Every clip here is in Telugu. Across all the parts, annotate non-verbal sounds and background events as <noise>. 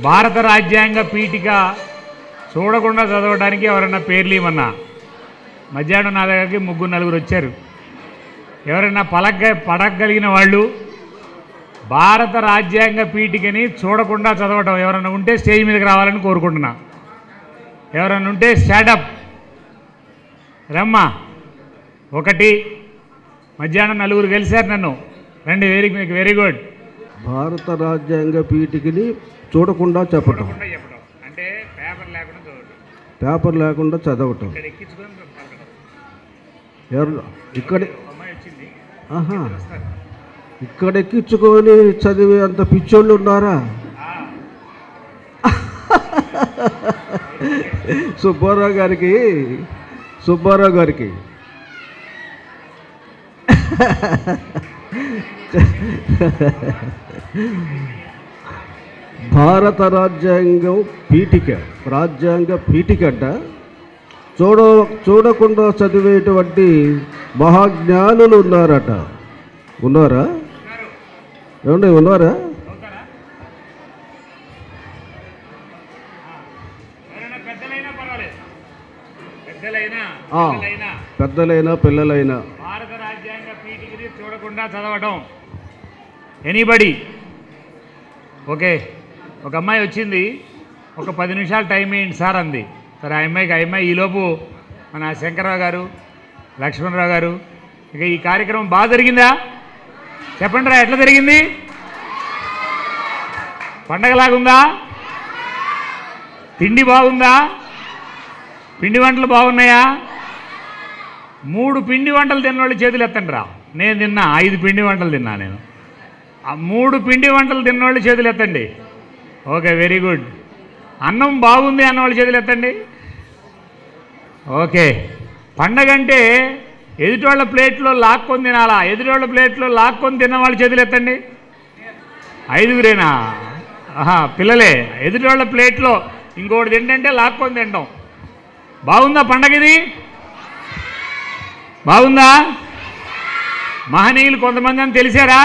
భారత రాజ్యాంగ పీఠిక చూడకుండా చదవడానికి ఎవరైనా పేర్లు ఇవ్వన్నా మధ్యాహ్నం నా దగ్గరికి ముగ్గురు నలుగురు వచ్చారు. ఎవరైనా పలక పడగలిగిన వాళ్ళు భారత రాజ్యాంగ పీఠికని చూడకుండా చదవటం ఎవరైనా ఉంటే స్టేజ్ మీదకి రావాలని కోరుకుంటున్నా. ఎవరైనా ఉంటే స్టాడప్ రమ్మా. ఒకటి మధ్యాహ్నం నలుగురు కలిశారు నన్ను. రండి వెరీ మీకు వెరీ గుడ్ భారత రాజ్యాంగ పీఠికని చూడకుండా చెప్పటం. అంటే పేపర్ లేకుండా చదవటం. పేపర్ లేకుండా చదవటం. ఎవరు? ఇక్కడ. ఇక్కడ ఎక్కించుకొని చదివే అంత పిచ్చోళ్ళు ఉన్నారా? <laughs> సుబ్బారావు గారికి సుబ్బారావు గారికి. <laughs> భారత రాజ్యాంగం పీఠిక రాజ్యాంగ పీఠికట. చూడ చూడకుండా చదివేటువంటి మహాజ్ఞానులు ఉన్నారట. ఉన్నారా? ఏమండి ఉన్నారా? పెద్దలైనా పిల్లలైనా. భారత రాజ్యాంగ పీఠికని చూడకుండా చదవటం. Anybody okay. ఒక అమ్మాయి వచ్చింది. ఒక పది నిమిషాలు టైం వేయండి సార్ అంది. సరే ఆ అమ్మాయికి ఆ అమ్మాయి ఈలోపు మన శంకర్రావు గారు లక్ష్మణరావు గారు ఇక ఈ కార్యక్రమం బాగా జరిగిందా? చెప్పండి రా ఎట్లా జరిగింది? పండగలాగుందా? తిండి బాగుందా? పిండి వంటలు బాగున్నాయా? మూడు పిండి వంటలు తిన్నోళ్ళు చేతులు ఎత్తండి రా. నేను తిన్నా ఐదు పిండి వంటలు తిన్నా నేను. ఆ మూడు పిండి వంటలు తిన్నోళ్ళు చేతులు ఎత్తండి. Okay very good. అన్నం బాగుంది అన్నవాళ్ళు చేతులు ఎత్తండి. ఓకే పండగ అంటే ఎదుటోళ్ళ ప్లేట్లో లాక్కొని తినాలా? ఎదుటివాళ్ళ ప్లేట్లో లాక్కొని తిన్నవాళ్ళు చేతులు ఎత్తండి. ఐదుగురేనా? పిల్లలే ఎదుటోళ్ళ ప్లేట్లో ఇంకోటి తింటంటే లాక్కొని తినడం బాగుందా పండగ ఇది? బాగుందా? మహనీయులు కొంతమంది అని తెలిసారా?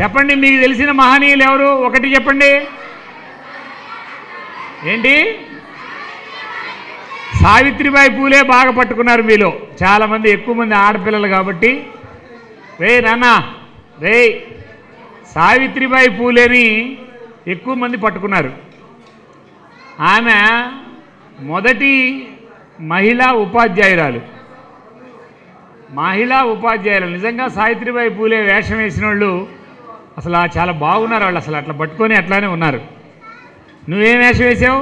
చెప్పండి మీకు తెలిసిన మహనీయులు ఎవరు? ఒకటి చెప్పండి. ఏంటి? సావిత్రిబాయి పూలే బాగా పట్టుకున్నారు మీలో. చాలామంది ఎక్కువ మంది ఆడపిల్లలు కాబట్టి. రే నాన్న రే సావిత్రిబాయి పూలేని ఎక్కువ మంది పట్టుకున్నారు. ఆమె మొదటి మహిళా ఉపాధ్యాయురాలు. మహిళా ఉపాధ్యాయులు నిజంగా సావిత్రిబాయి పూలే వేషం వేసిన వాళ్ళు అసలు చాలా బాగున్నారు వాళ్ళు అసలు అట్లా పట్టుకొని అట్లానే ఉన్నారు. నువ్వేం వేషం వేసావు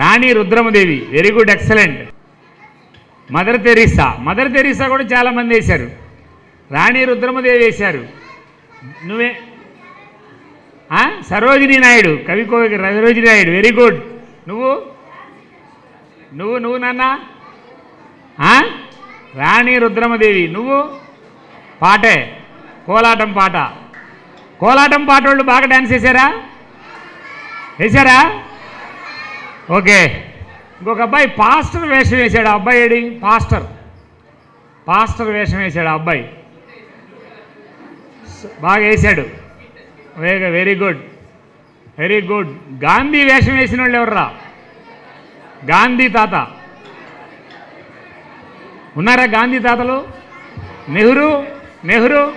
Rani Rudramadevi very good excellent Mother Teresa Mother Teresa కూడా చాలామంది వేశారు. రాణి రుద్రమదేవి వేశారు. నువ్వే సరోజినీ నాయుడు కవి కోవి సరోజినీ నాయుడు వెరీ గుడ్ నువ్వు? నువ్వు నువ్వు నాన్న? రాణి రుద్రమదేవి నువ్వు? పాటే. కోలాటం పాట. కోలాటం పాట వాళ్ళు బాగా డ్యాన్స్ చేశారా? వేశారా? ఓకే. ఇంకొక అబ్బాయి పాస్టర్ వేషం వేశాడు. ఆ అబ్బాయి ఏడి? పాస్టర్. పాస్టర్ వేషం వేశాడు ఆ అబ్బాయి. బాగా వేశాడు. వేగ very good very good Gandhi వేషం వేసిన వాళ్ళు ఎవర్రా? గాంధీ తాత. ఉన్నారా గాంధీ తాతలు? నెహ్రూ? నెహ్రూ?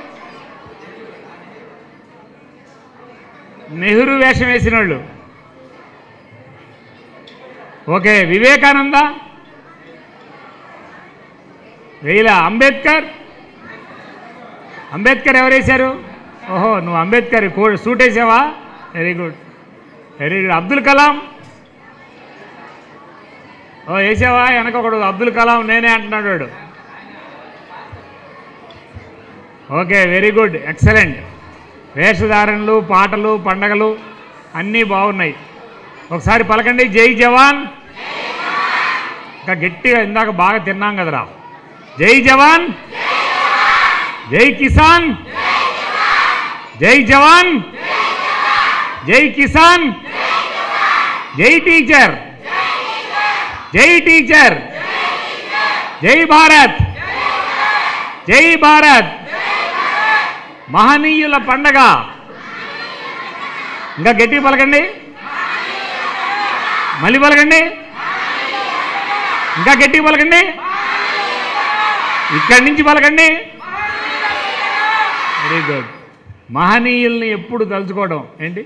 నెహ్రూ వేషం వేసిన వాళ్ళు ఓకే వివేకానంద వేల అంబేద్కర్. అంబేద్కర్ ఎవరు వేశారు? ఓహో నువ్వు అంబేద్కర్ సూట్ వేసావా? Very good very good Abdul Kalam. ఓ వేసావా? వెనక ఒకడు అబ్దుల్ కలాం నేనే అంటున్నాడు వాడు. ఓకే వెరీ గుడ్ ఎక్సలెంట్ వేషధారణలు పాటలు పండగలు అన్నీ బాగున్నాయి. ఒకసారి పలకండి జై జవాన్. ఇంకా గట్టిగా ఇందాక బాగా తిన్నాం కదరా. జై జవాన్. జై కిసాన్. జై జవాన్. జై కిసాన్. జై టీచర్. జై టీచర్. జై భారత్. జై భారత్. మహనీయుల పండగ. ఇంకా గట్టి పలకండి. మళ్ళీ పలకండి. ఇంకా గట్టి పలకండి. ఇక్కడి నుంచి పలకండి. వెరీ గుడ్ మహనీయుల్ని ఎప్పుడు తలుచుకోవడం? ఏంటి?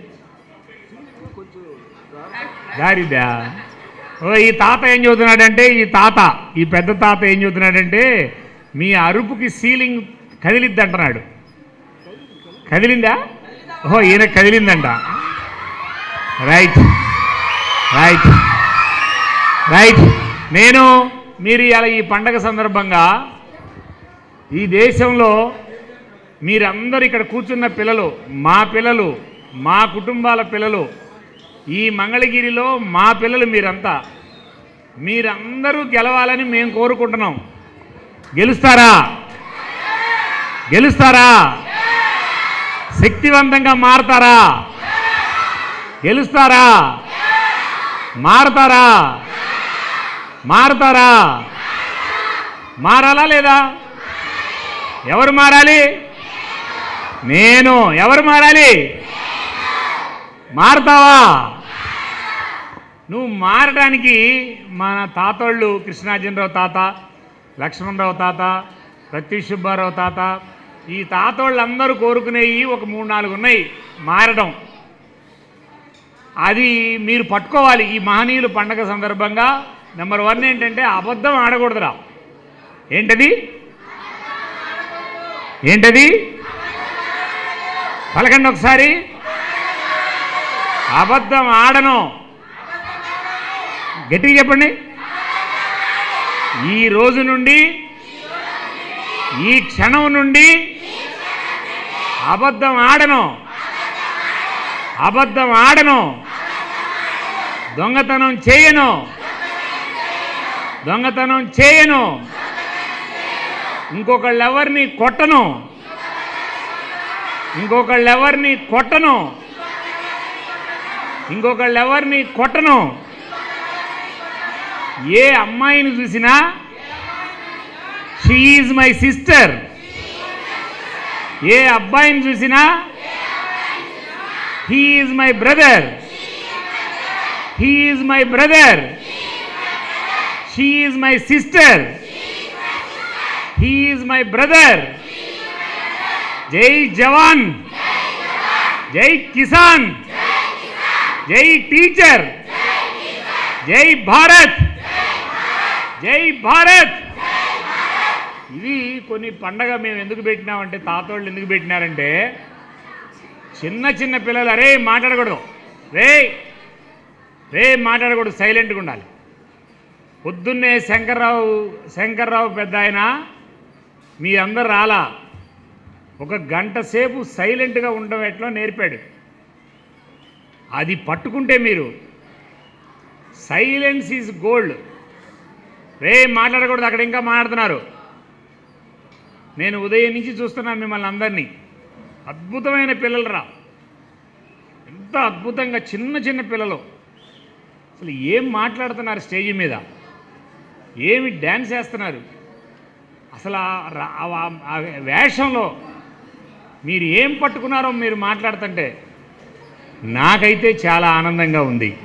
దారిద్యా ఓ ఈ తాత ఏం చదువుతున్నాడంటే ఈ తాత ఈ పెద్ద తాత ఏం చదువుతున్నాడంటే మీ అరుపుకి సీలింగ్ కదిలిద్ది అంటున్నాడు కదిలిందా? ఓహో ఈయన కదిలిందంట. రైట్ రైట్ రైట్ నేను మీరు ఇలా ఈ పండగ సందర్భంగా ఈ దేశంలో మీరందరూ ఇక్కడ కూర్చున్న పిల్లలు మా పిల్లలు మా కుటుంబాల పిల్లలు ఈ మంగళగిరిలో మా పిల్లలు మీరంతా మీరందరూ గెలవాలని మేము కోరుకుంటున్నాం. గెలుస్తారా? గెలుస్తారా? శక్తివంతంగా మారతారా? గెలుస్తారా? మారతారా? మారతారా? మారాలా లేదా? ఎవరు మారాలి? నేను. ఎవరు మారాలి? మారతావా? నువ్వు మారడానికి మన తాతోళ్ళు కృష్ణార్జునరావు తాత లక్ష్మణరావు తాత ప్రత్యుష్ సుబ్బారావు తాత ఈ తాతోళ్ళందరూ కోరుకునేవి ఒక మూడు నాలుగు ఉన్నాయి. మారడం. అది మీరు పట్టుకోవాలి ఈ మహనీయులు పండగ సందర్భంగా. నెంబర్ వన్ ఏంటంటే అబద్ధం ఆడకూడదురా. ఏంటది? ఏంటది? పలకండి ఒకసారి. అబద్ధం ఆడను. గట్టిగా చెప్పండి. ఈ రోజు నుండి ఈ క్షణం నుండి అబద్ధం ఆడను. అబద్ధం ఆడను. దొంగతనం చేయను. దొంగతనం చేయను. ఇంకొకళ్ళెవరిని కొట్టను. ఇంకొకళ్ళెవరిని కొట్టను. ఇంకొకళ్ళెవరిని కొట్టను. ఏ అమ్మాయిని చూసినా షీఈజ్ మై సిస్టర్ ఏ అబ్బాయిని చూసినా? He is my brother he is my brother she is my sister he is my brother జై జవాన్ జై కిసాన్ జై టీచర్ జై భారత్ జై భారత్ ఇవి కొన్ని పండగ మేము ఎందుకు పెట్టినామంటే తాతోళ్ళు ఎందుకు పెట్టినారంటే చిన్న చిన్న పిల్లలు అరే మాట్లాడకూడదు. రే రే మాట్లాడకూడదు సైలెంట్గా ఉండాలి. పొద్దున్నే శంకర్రావు శంకర్రావు పెద్ద ఆయన మీ అందరు రాలా. ఒక గంట సేపు సైలెంట్గా ఉండడం ఎట్లా నేర్పాడు. అది పట్టుకుంటే మీరు సైలెన్స్ ఈజ్ గోల్డ్. రే మాట్లాడకూడదు అక్కడ ఇంకా మాట్లాడుతున్నారు. నేను ఉదయం నుంచి చూస్తున్నాను మిమ్మల్ని అందరినీ. అద్భుతమైన పిల్లలు రా ఎంత అద్భుతంగా చిన్న చిన్న పిల్లలు. అసలు ఏం మాట్లాడుతున్నారు స్టేజ్ మీద? ఏమి డ్యాన్స్ వేస్తున్నారు అసలు ఆ ఆ వేషంలో మీరు ఏం పట్టుకున్నారో మీరు మాట్లాడుతుంటే నాకైతే చాలా ఆనందంగా ఉంది.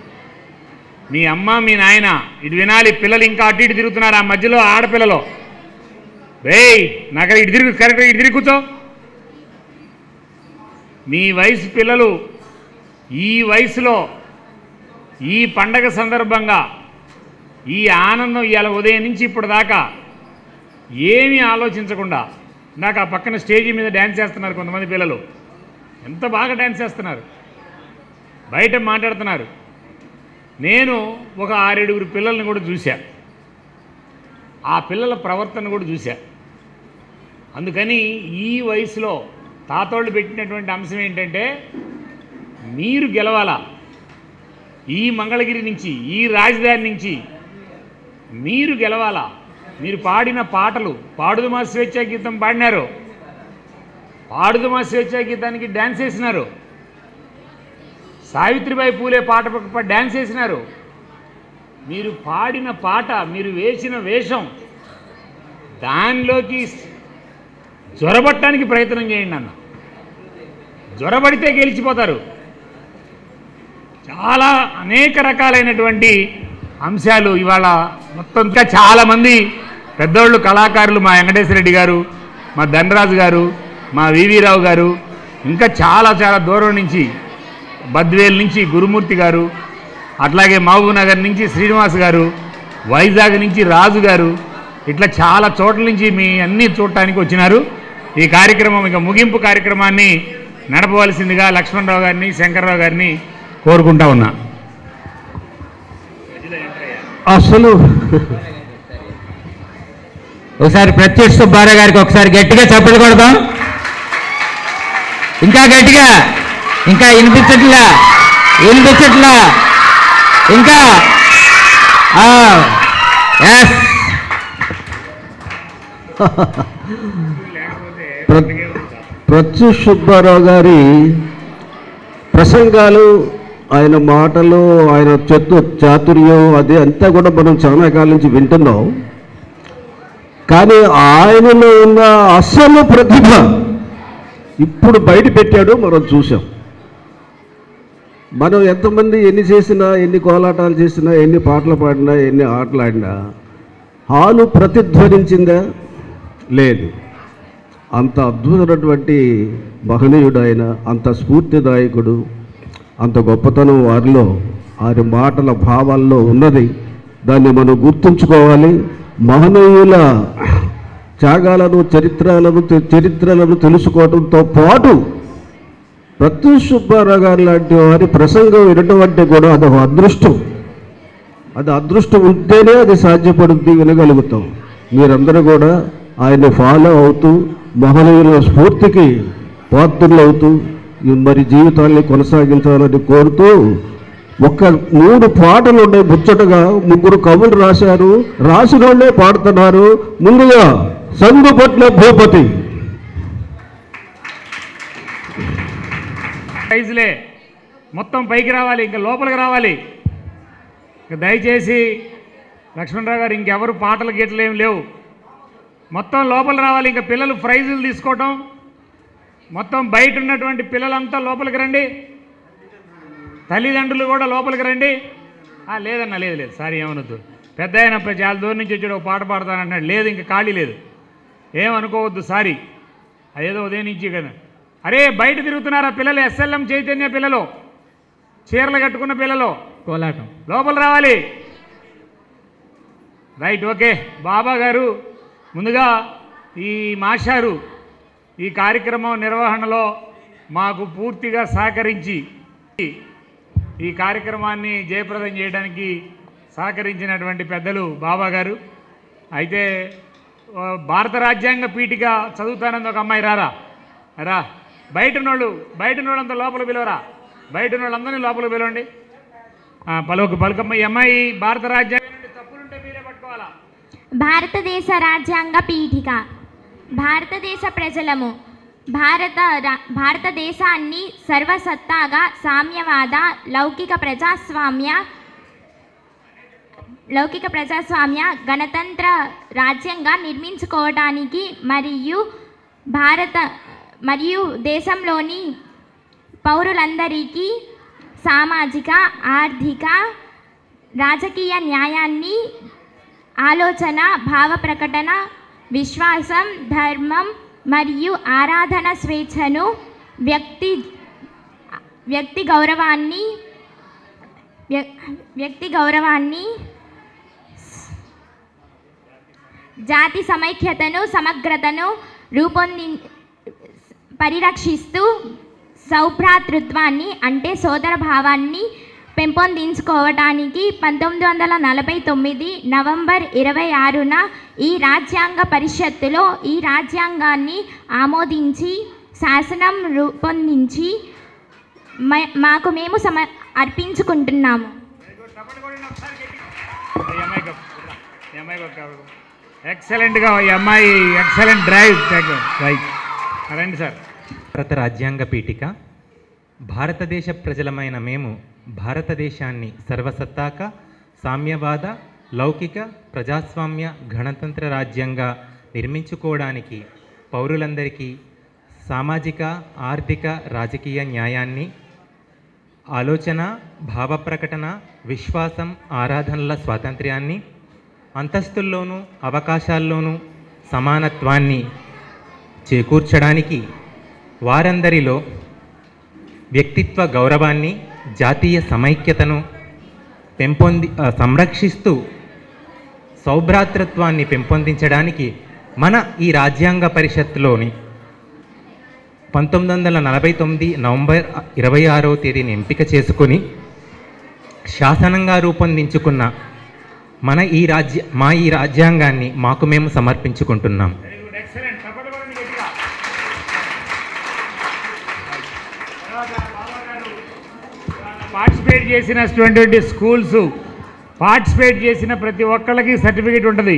మీ అమ్మ మీ నాయన ఇది వినాలి. పిల్లలు ఇంకా అటు ఇటు తిరుగుతున్నారు. ఆ మధ్యలో ఆడపిల్లలు. రేయ్ నాకు ఇటు తిరిగి కరెక్ట్గా ఇటు తిరిగి కూర్చో. మీ వయసు పిల్లలు ఈ వయసులో ఈ పండగ సందర్భంగా ఈ ఆనందం ఇవాళ ఉదయం నుంచి ఇప్పుడు దాకా ఏమీ ఆలోచించకుండా నాకు ఆ పక్కన స్టేజీ మీద డ్యాన్స్ చేస్తున్నారు కొంతమంది పిల్లలు. ఎంత బాగా డ్యాన్స్ చేస్తున్నారు. బయట మాట్లాడుతున్నారు. నేను ఒక ఆరేడుగురు పిల్లల్ని కూడా చూశా. ఆ పిల్లల ప్రవర్తన కూడా చూశా. అందుకని ఈ వయసులో తాతోళ్ళు పెట్టినటువంటి అంశం ఏంటంటే మీరు గెలవాలా? ఈ మంగళగిరి నుంచి ఈ రాజధాని నుంచి మీరు గెలవాలా? మీరు పాడిన పాటలు పాడుదుమా స్వేచ్ఛా గీతం పాడినారు? పాడుదుమా స్వేచ్ఛా గీతానికి డ్యాన్స్ వేసినారు? సావిత్రిబాయి పూలే పాట డ్యాన్స్ వేసినారు? మీరు పాడిన పాట మీరు వేసిన వేషం దానిలోకి జ్వరబట్టడానికి ప్రయత్నం చేయండి అన్న. జ్వరబడితే గెలిచిపోతారు. చాలా అనేక రకాలైనటువంటి అంశాలు ఇవాళ మొత్తం చాలామంది పెద్దోళ్ళు కళాకారులు మా వెంకటేశ్వర రెడ్డి గారు మా ధనరాజు గారు మా వివి రావు గారు ఇంకా చాలా చాలా దూరం నుంచి బద్వేల్ నుంచి గురుమూర్తి గారు అట్లాగే మహబూబ్ నగర్ నుంచి శ్రీనివాస్ గారు వైజాగ్ నుంచి రాజు గారు ఇట్లా చాలా చోట్ల నుంచి మీ అన్ని చూడటానికి వచ్చినారు. ఈ కార్యక్రమం ఇక ముగింపు కార్యక్రమాన్ని నడపవలసిందిగా లక్ష్మణరావు గారిని శంకర్రావు గారిని కోరుకుంటా ఉన్నా. అసలు ఒకసారి ప్రత్యక్ష సుబ్బారావు గారికి ఒకసారి గట్టిగా చప్పలు కొడదాం. ఇంకా గట్టిగా ఇంకా వినిపించట్లా వినిపించట్లా. ఇంకా ఎస్ ప్రత్యు సుబ్బారావు గారి ప్రసంగాలు ఆయన మాటలు ఆయన చతు చాతుర్యం అది అంతా కూడా మనం చాలా కాలం నుంచి వింటున్నాం. కానీ ఆయనలో ఉన్న అసలు ప్రతిభ ఇప్పుడు బయట పెట్టాడు మనం చూసాం మనం ఎంతమంది ఎన్ని చేసినా ఎన్ని కోలాటాలు చేసినా ఎన్ని పాటలు పాడినా ఎన్ని ఆటలు ఆడినా హాలు ప్రతిధ్వనించిందా? లేదు. అంత అద్భుతమైనటువంటి మహనీయుడు ఆయన అంత స్ఫూర్తిదాయకుడు అంత గొప్పతనం వారిలో వారి మాటల భావాల్లో ఉన్నది. దాన్ని మనం గుర్తుంచుకోవాలి. మహనీయుల త్యాగాలను చరిత్రలను చరిత్రలను తెలుసుకోవడంతో పాటు ప్రత్యూష్ సుబ్బారావు గారు లాంటి వారి ప్రసంగం వినటం అంటే కూడా అదొక అదృష్టం. అది అదృష్టం ఉంటేనే అది సాధ్యపడుద్ది వినగలుగుతాం. మీరందరూ కూడా ఆయన ఫాలో అవుతూ మహనీయుల స్ఫూర్తికి పాత్రులు అవుతూ ఈ మరి జీవితాన్ని కొనసాగించాలని కోరుతూ ఒక మూడు పాటలు ఉన్నాయి ముచ్చటగా. ముగ్గురు కవులు రాశారు. రాసిన వాళ్ళే పాడుతున్నారు. ముందుగా సంగుపట్ల భూపతి. ప్రైజ్లే. మొత్తం పైకి రావాలి ఇంకా లోపలికి రావాలి. దయచేసి లక్ష్మణరావు గారు ఇంకెవరు పాటలు గీటలు ఏం లేవు. మొత్తం లోపల రావాలి. ఇంకా పిల్లలు ప్రైజులు తీసుకోవటం. మొత్తం బయట ఉన్నటువంటి పిల్లలంతా లోపలికి రండి. తల్లిదండ్రులు కూడా లోపలికి రండి. లేదన్నా లేదు లేదు. సారీ ఏమనొద్దు. పెద్ద ఆయన చాలా దూరం నుంచి వచ్చాడు ఒక పాట పాడతానంటున్నాడు లేదు ఇంకా ఖాళీ లేదు. ఏమనుకోవద్దు సారీ. అదేదో ఉదయం నుంచి కదా. అరే బయట తిరుగుతున్నారా పిల్లలు? ఎస్ఎల్ఎం చైతన్య పిల్లలు. చీరలు కట్టుకున్న పిల్లలు. కోలాటం. లోపల రావాలి. Right okay. బాబా గారు ముందుగా ఈ మాషారు ఈ కార్యక్రమం నిర్వహణలో మాకు పూర్తిగా సహకరించి ఈ కార్యక్రమాన్ని జయప్రదం చేయడానికి సహకరించినటువంటి పెద్దలు బాబా గారు. అయితే భారత రాజ్యాంగ పీఠిక చదువుతానంది ఒక అమ్మాయి. రారా రా. బయట బయటనోళ్ళంతా లోపల పిలవరా? బయట లోపల పిలవండి. పలుకు పలుకమ్మ ఈ అమ్మాయి భారత రాజ్యాంగ నుండి తప్పులుంటే మీరే పట్టుకోవాలా భారతదేశ రాజ్యాంగ పీఠిక. భారతదేశ ప్రజలము. భారత రా- భారతదేశాన్ని సర్వసత్తాగా సామ్యవాద లౌకిక ప్రజాస్వామ్య లౌకిక ప్రజాస్వామ్య గణతంత్ర రాజ్యంగా నిర్మించుకోవడానికి మరియు భారత మరియు దేశంలోని పౌరులందరికీ సామాజిక ఆర్థిక రాజకీయ న్యాయాన్ని ఆలోచన భావ ప్రకటన విశ్వాసం ధర్మం మరియు ఆరాధన స్వేచ్ఛను వ్యక్తి వ్యక్తి గౌరవాన్ని వ్య- వ్యక్తి గౌరవాన్ని జాతి సమైక్యతను సమగ్రతను రూపొంది పరిరక్షిస్తూ సౌభ్రాతృత్వాన్ని అంటే సోదర భావాన్ని పెంపొందించుకోవటానికి పంతొమ్మిది వందల నలభై తొమ్మిది నవంబర్ ఇరవై ఆరున ఈ రాజ్యాంగ పరిషత్తులో ఈ రాజ్యాంగాన్ని ఆమోదించి శాసనం రూపొందించి మ- మాకు మేము సమ అర్పించుకుంటున్నాము. ఎక్సలెంట్గా ఈ అమ్మాయి ఎక్సలెంట్ డ్రైవ్. రైట్ రండి సార్. భారత రాజ్యాంగ పీఠిక భారతదేశ ప్రజలమైన మేము భారతదేశాన్ని సర్వసత్తాక సామ్యవాద లౌకిక ప్రజాస్వామ్య గణతంత్ర రాజ్యంగా నిర్మించుకోవడానికి పౌరులందరికీ సామాజిక ఆర్థిక రాజకీయ న్యాయాన్ని ఆలోచన భావ ప్రకటన విశ్వాసం ఆరాధనల స్వాతంత్ర్యాన్ని అంతస్తుల్లోనూ అవకాశాల్లోనూ సమానత్వాన్ని చేకూర్చడానికి వారందరిలో వ్యక్తిత్వ గౌరవాన్ని జాతీయ సమైక్యతను పెంపొంది సంరక్షిస్తూ సౌభ్రాతృత్వాన్ని పెంపొందించడానికి మన ఈ రాజ్యాంగ పరిషత్లోని పంతొమ్మిది వందల నలభై తొమ్మిది నవంబర్ ఇరవై ఆరో తేదీని ఎంపిక చేసుకుని శాసనంగా రూపొందించుకున్న మన ఈ రాజ్య మా ఈ రాజ్యాంగాన్ని మాకు మేము సమర్పించుకుంటున్నాం. పార్టిసిపేట్ చేసినటువంటి స్కూల్స్ పార్టిసిపేట్ చేసిన ప్రతి ఒక్కళ్ళకి సర్టిఫికేట్ ఉంటుంది.